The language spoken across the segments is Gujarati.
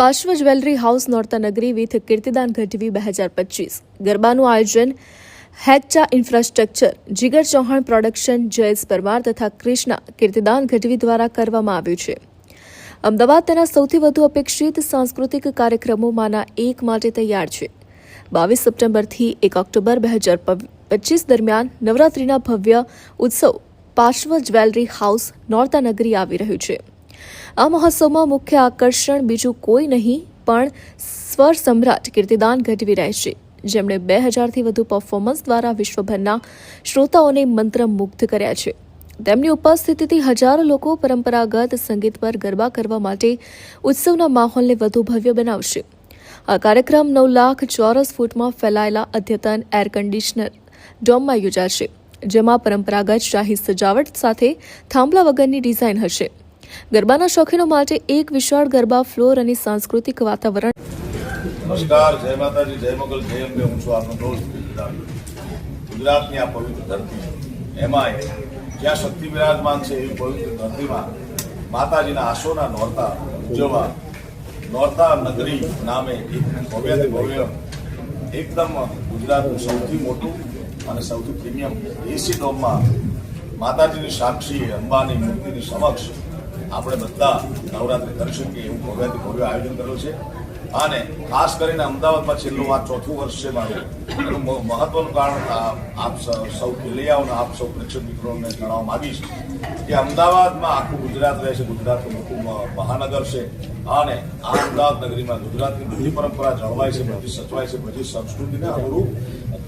પાર્શ્વ જ્વેલરી હાઉસ નોર્તા નગરી વિથ કીર્તિદાન ગઢવી બે હજાર પચીસ. ગરબાનું આયોજન હેકચા ઇન્ફ્રાસ્ટ્રક્ચર, જીગર ચૌહાણ પ્રોડક્શન, જયેશ પરમાર તથા કૃષ્ણા કીર્તિદાન ગઢવી દ્વારા કરવામાં આવ્યું છે. અમદાવાદ તેના સૌથી વધુ અપેક્ષિત સાંસ્કૃતિક કાર્યક્રમોમાંના એક માટે તૈયાર છે. બાવીસ સપ્ટેમ્બરથી એક ઓક્ટોબર બે હજાર પચીસ દરમિયાન નવરાત્રિના ભવ્ય ઉત્સવ પાર્શ્વ જ્વેલરી હાઉસ નોર્તા નગરી આવી રહ્યું છે. આ મહોત્સવમાં મુખ્ય આકર્ષણ બીજું કોઈ નહીં, પણ સ્વર સમ્રાટ કીર્તિદાન ગઢવી રહેશે જેમણે બે હજારથી વધુ પરફોર્મન્સ દ્વારા વિશ્વભરના શ્રોતાઓને મંત્રમુગ્ધ કર્યા છે. તેમની ઉપસ્થિતિથી હજારો લોકો પરંપરાગત સંગીત પર ગરબા કરવા માટે ઉત્સવના માહોલને વધુ ભવ્ય બનાવશે. આ કાર્યક્રમ નવ લાખ ચોરસ ફૂટમાં ફેલાયેલા અદ્યતન એર કન્ડિશનર ડોમમાં યોજાશે, જેમાં પરંપરાગત શાહી સજાવટ સાથે થાંભલા વગરની ડિઝાઇન હશે. ગરબાના શોખીનો માટે એક વિશાળ ગરબા ફ્લોર અને સાંસ્કૃતિક વાતાવરણ નમસ્કાર, જય માતાજી, જય મોગલ, જય અંબે. હું છું આપનો દોસ્ત ગુજરાત. ગુજરાતની આ પવિત્ર ધરતી. એમાંય જ્યાં શક્તિ બિરાજમાન છે એવી પવિત્ર ધરતીમાં માતાજીના આશોના નોરતા ઉજવવા, નોરતા નગરી નામે એક ભવ્યથી ભવ્ય, એકદમ ગુજરાતનું સૌથી મોટું અને સૌથી પ્રીમિયમ એસી ડોમમાં માતાજીની સાક્ષી અંબાની મૂર્તિની સમક્ષ આપણે બધા નવરાત્રી કરી કે એવું ભવ્યથી ભવ્ય આયોજન કરેલું છે. અને ખાસ કરીને અમદાવાદમાં છેલ્લું આ ચોથું વર્ષ છે મારું. એનું મહત્વનું કારણ આપ સૌ ખેલૈયાઓને આપ સૌ પ્રેક્ષક મિત્રોને જણાવવા માંગીશ કે અમદાવાદમાં આખું ગુજરાત રહે છે. ગુજરાતનું મોટું મહાનગર છે. અને આ અમદાવાદ નગરીમાં ગુજરાતની બધી પરંપરા જળવાય છે, બધી સચવાય છે, બધી સંસ્કૃતિને અનુરૂપ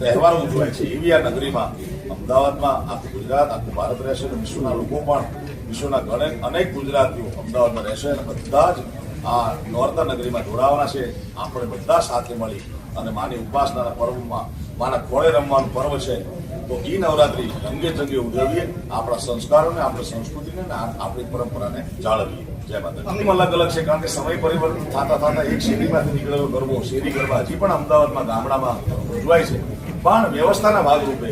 તહેવારો ઉજવાય છે. એવી આ નગરીમાં અમદાવાદમાં આખું ગુજરાત, આખું ભારત રહેશે અને વિશ્વના લોકો પણ વિશ્વના ઘણે અનેક ગુજરાતીઓ અમદાવાદમાં રહેશે અને બધા જ આ નોરતા નગરીમાં જોડાવાના છે. આપણે બધા સાથે મળી અને માની ઉપાસનાના પર્વમાં માના ખોળે રમવાનું પર્વ છે. તો એ નવરાત્રિ રંગે ચંગે ઉજવીએ, આપણા સંસ્કારોને, આપણી સંસ્કૃતિને અને આપણી પરંપરાને જાળવીએ. જય માતા અલગ અલગ છે, કારણ કે સમય પરિવર્તન થતા થતા એક શેરીમાંથી નીકળેલો ગરબો, શેરી ગરબા હજી પણ અમદાવાદમાં ગામડામાં ઉજવાય છે. પણ વ્યવસ્થાના ભાગરૂપે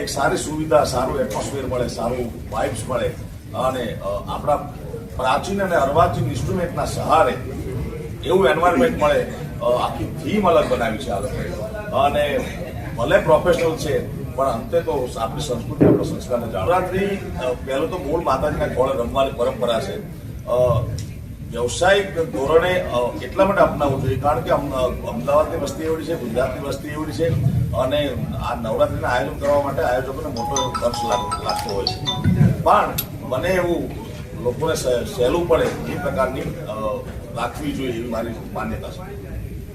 એક સારી સુવિધા, સારું એટમોસ્ફિયર મળે, સારું વાઇબ્સ મળે. અને આપણા પ્રાચીન અને અર્વાચીન ઇન્સ્ટ્રુમેન્ટના સહારે એવું એન્વાયરમેન્ટ મળે આખી થીમ અલગ બનાવી છે આ લોકોએ અને ભલે પ્રોફેશનલ છે, પણ અંતે તો આપણી સંસ્કૃતિ, આપણા સંસ્કારને નવરાત્રિ પહેલું તો મૂળ માતાજીના ખોળે રમવાની પરંપરા છે. વ્યવસાયિક ધોરણે એટલા માટે અપનાવવું જોઈએ, કારણ કે અમ- અમદાવાદની વસ્તી એવડી છે, ગુજરાતની વસ્તી એવડી છે, અને આ નવરાત્રીના આયોજન કરવા માટે આયોજકોને મોટો ખર્ચ લાગતો હોય છે. પણ મને એવું લોકોને સહેલું પડે એ પ્રકારની રાખવી જોઈએ એવી મારી માન્યતા છે.